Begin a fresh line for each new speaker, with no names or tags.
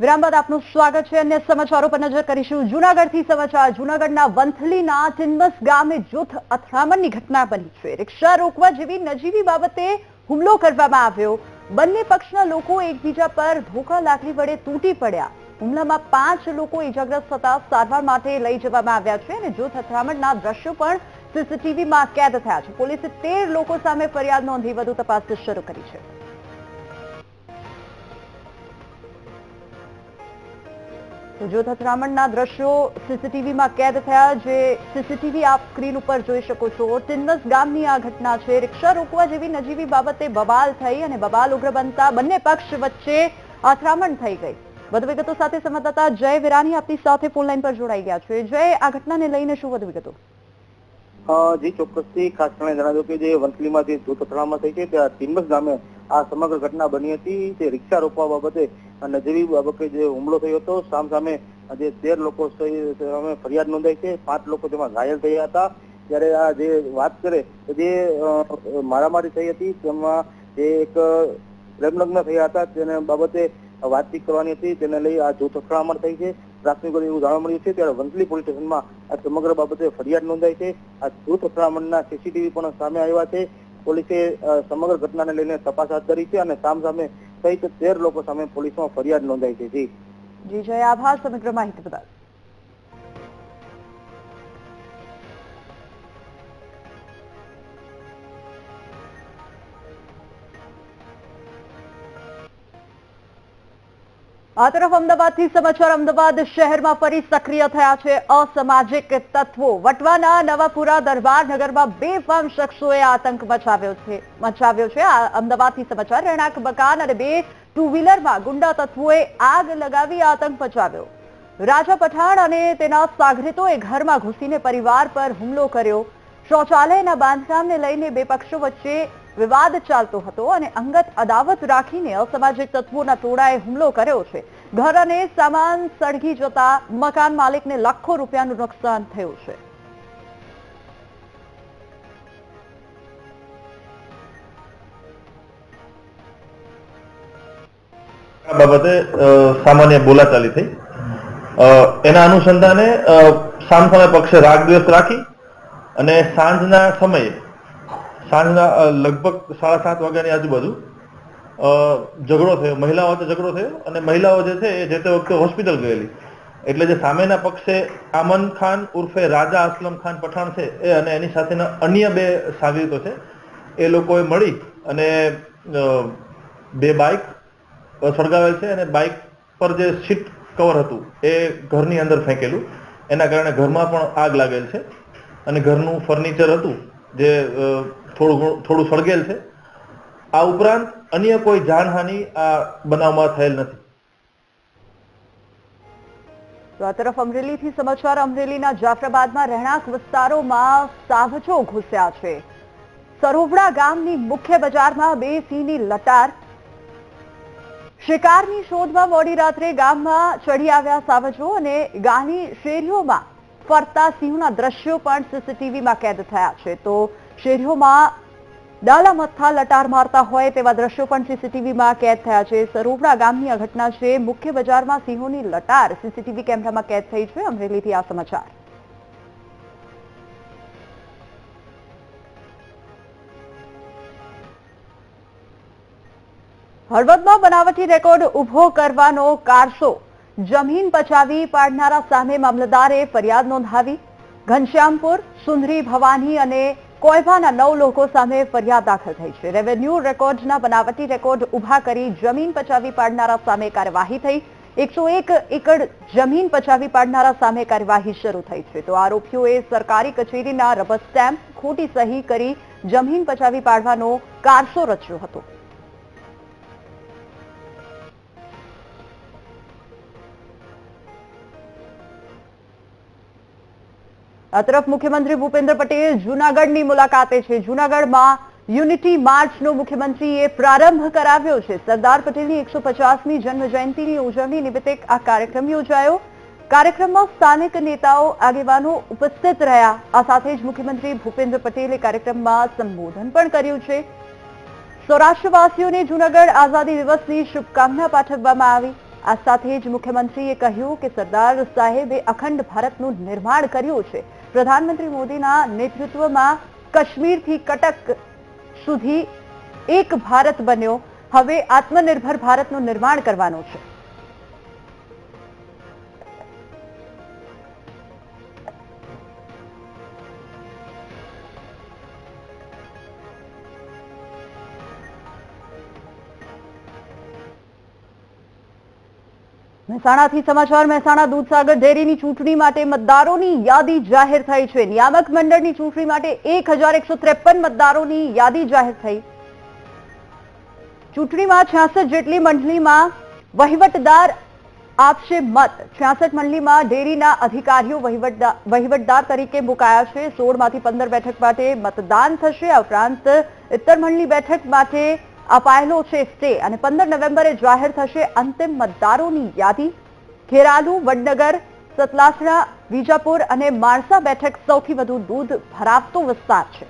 વિરામ આપનું સ્વાગત છે. અન્ય સમાચારો પર નજર કરીશું. જૂનાગઢથી સમાચાર. જૂનાગઢના વંથલીના ચિન્મસ ગામે જૂથ અથડામણની ઘટના બની છે. રિક્ષા રોકવા જેવી નજીવી બાબતે હુમલો કરવામાં આવ્યો. બંને પક્ષના લોકો એકબીજા પર ધોકા લાકડી વડે તૂટી પડ્યા. હુમલામાં પાંચ લોકો ઇજાગ્રસ્ત થતા સારવાર માટે લઈ જવામાં આવ્યા છે અને જૂથ અથડામણના દ્રશ્યો પણ સીસીટીવીમાં કેદ થયા છે. પોલીસે તેર લોકો સામે ફરિયાદ નોંધી વધુ તપાસ શરૂ કરી છે. તો જો થથરામણના દ્રશ્યો સીસીટીવીમાં કેદ થયા જે સીસીટીવી આપ સ્ક્રીન ઉપર જોઈ શકો છો તિન્નસ ગામની આ ઘટના છે. રિક્ષા રોકવા જેવી નજીવી બાબતે બબાલ થઈ અને બબાલ ઉગ્ર બનતા બંને પક્ષ વચ્ચે અથડામણ થઈ ગઈ. વધુ વિગતો સાથે સંવાદદાતા જય વિરાની આપની સાથે ફોનલાઈન પર જોડાઈ ગયા છે. જય, આ ઘટનાને લઈને શું વધુ વિગતો?
જે, ચોક્કસથી ખાસ કરીને જણાવ્યું કે જે વંથલીમાં જે અથડામણ થઈ છે, ત્યાં ટીમસ ગામે આ સમગ્ર ઘટના બની હતી. તે રિક્ષા રોકવા બાબતે નજીવી બાબતે જે હુમલો થયો હતો સામ સામે જે તેર લોકો સામે ફરિયાદ નોંધાઈ છે. પાંચ લોકો તેમાં ઘાયલ થયા હતા. ત્યારે આ જે વાત કરે, તો જે મારામારી થઈ હતી, તેમાં જે એક પ્રેમલગ્ન થયા હતા, તેને બાબતે વાતચીત કરવાની હતી. તેને લઈ આ જૂથ અથડામણ થઈ છે. પ્રાથમિક એવું જાણવા મળ્યું છે ત્યારે વંથલી પોલીસ સ્ટેશનમાં આ સમગ્ર બાબતે ફરિયાદ નોંધાઈ છે. આ જૂથ અથડામણના સીસીટીવી પણ સામે આવ્યા છે. પોલીસે સમગ્ર ઘટનાને લઈને તપાસ હાથ ધરી છે અને સામ સામે સહિત તેર લોકો સામે પોલીસમાં ફરિયાદ નોંધાઈ છે. જી.
જી, જય આભાર. સમગ્ર માહિતી બદલ આ તરફ અમદાવાદથી સમાચાર. અમદાવાદ શહેરમાં ફરી સક્રિય થયા છે અસામાજિક તત્વો. વટવાના નવાપુરા દરબારનગરમાં બેફામ શખ્સોએ આતંક મચાવ્યો છે. મચાવ્યો છે. અમદાવાદથી સમાચાર. રહેણાંક મકાન અને બે ટુ વ્હીલરમાં ગુંડા તત્વોએ આગ લગાવી આતંક મચાવ્યો. રાજા પઠાણ અને તેના સાગરીતોએ ઘરમાં ઘૂસીને પરિવાર પર હુમલો કર્યો. શૌચાલયના બાંધકામને લઈને બે પક્ષો વચ્ચે વિવાદ ચાલતો હતો અને અંગત અદાવત રાખીને અસામાજિક તત્વોના ટોળાએ હુમલો કર્યો છે. ઘર અને સામાન સળગી જતા મકાન માલિકને લાખો રૂપિયાનું નુકસાન થયું છે.
બાબતે સામાન્ય બોલાચાલી થઈ. એના અનુસંધાને સામસામે પક્ષે રાગ દિવસ રાખી અને સાંજના સમયે સાંજના લગભગ સાડા સાત વાગ્યાની આજુબાજુ ઝઘડો થયો. મહિલાઓ વચ્ચે ઝઘડો થયો અને મહિલાઓ જે છે એ જે તે વખતે હોસ્પિટલ ગયેલી. એટલે જે સામેના પક્ષે આમન ખાન ઉર્ફે રાજા અસલમ ખાન પઠાણ છે એ અને એની સાથેના અન્ય બે સાગરીતો છે, એ લોકોએ મળી અને બે બાઇક સળગાવેલ છે અને બાઇક પર જે સીટ કવર હતું એ ઘરની અંદર ફેંકેલું. એના કારણે ઘરમાં પણ આગ લાગેલ છે અને ઘરનું ફર્નિચર હતું. જે થોડું થોડું સળગેલ છે. આ ઉપરાંત અન્ય કોઈ જાનહાનિ આ બનાવમાં થયેલ નથી.
તો આ તરફ અમરેલીથી સમાચાર, અમરેલીના જાફરાબાદમાં રહેણાંક વિસ્તારોમાં સાવજો ઘૂસ્યા છે. સરોવડા ગામની મુખ્ય બજારમાં બે સિંહની લટાર. શિકારની શોધમાં મોડી રાત્રે ગામમાં ચડી આવ્યા સાવજો અને ગાની શેરીઓમાં ફરતા સિંહોના દ્રશ્યો પણ સીસીટીવીમાં કેદ થયા છે. તો શેરીઓમાં ડાલા મથ્થા લટાર મારતા હોય તેવા દ્રશ્યો પણ સીસીટીવીમાં કેદ થયા છે. સરોવડા ગામની આ ઘટના છે. મુખ્ય બજારમાં સિંહોની લટાર સીસીટીવી કેમેરામાં કેદ થઈ છે. અમરેલીથી આ સમાચાર. હળવદમાં બનાવટી રેકોર્ડ ઊભો કરવાનો કારસો જમીન પચાવી પાડનારા સામે મામલતદારે ફરિયાદ નોંધાવી. ઘનશ્યામપુર, સુંદરી ભવાની અને કોયભાના નવ લોકો સામે ફરિયાદ દાખલ થઈ છે. રેવન્યુ રેકોર્ડના બનાવટી રેકોર્ડ ઊભા કરી જમીન પચાવી પાડનારા સામે કાર્યવાહી થઈ. એકસો એક એકડ જમીન પચાવી પાડનારા સામે કાર્યવાહી શરૂ થઈ છે. તો આરોપીઓએ સરકારી કચેરીના રબર સ્ટેમ્પ ખોટી સહી કરી જમીન પચાવી પાડવાનો કારસો રચ્યો હતો. આ તરફ મુખ્યમંત્રી ભૂપેન્દ્ર પટેલ જૂનાગઢની મુલાકાતે છે. જૂનાગઢમાં યુનિટી માર્ચનો મુખ્યમંત્રીએ પ્રારંભ કરાવ્યો છે. સરદાર પટેલની એકસો પચાસમી જન્મજયંતિની ઉજવણી નિમિત્તે આ કાર્યક્રમ યોજાયો. કાર્યક્રમમાં સ્થાનિક નેતાઓ, આગેવાનો ઉપસ્થિત રહ્યા. આ સાથે જ મુખ્યમંત્રી ભૂપેન્દ્ર પટેલે કાર્યક્રમમાં સંબોધન પણ કર્યું છે. સૌરાષ્ટ્રવાસીઓને જૂનાગઢ આઝાદી દિવસની શુભકામના પાઠવવામાં આવી. આ સાથે જ મુખ્યમંત્રીએ કહ્યું કે સરદાર સાહેબે અખંડ ભારતનું નિર્માણ કર્યું છે. પ્રધાનમંત્રી મોદીના નેતૃત્વમાં કાશ્મીરથી કટક સુધી એક ભારત બન્યો. હવે આત્મનિર્ભર ભારતનું નિર્માણ કરવાનું છે. મહેસાણાથી સમાચાર, મહેસાણા દૂધસાગર ડેરીની ચૂંટણી માટે મતદારોની યાદી જાહેર થઈ છે. નિયામક મંડળની ચૂંટણી માટે એક મતદારોની યાદી જાહેર થઈ. ચૂંટણીમાં છ્યાસઠ જેટલી મંડળીમાં વહીવટદાર આપશે મત. છ્યાસઠ મંડળીમાં ડેરીના અધિકારીઓ વહીવટદાર તરીકે મુકાયા છે. સોળમાંથી પંદર બેઠક માટે મતદાન થશે. આ ઉપરાંત ઇત્તર મંડળી બેઠક માટે અપાયેલો છે સ્ટે અને પંદર નવેમ્બરે જાહેર થશે અંતિમ મતદારોની યાદી. ખેરાલુ, વડનગર, સતલાસણા, વિજાપુર અને માણસા બેઠક સૌથી વધુ દૂધ ભરાવતો વિસ્તાર છે.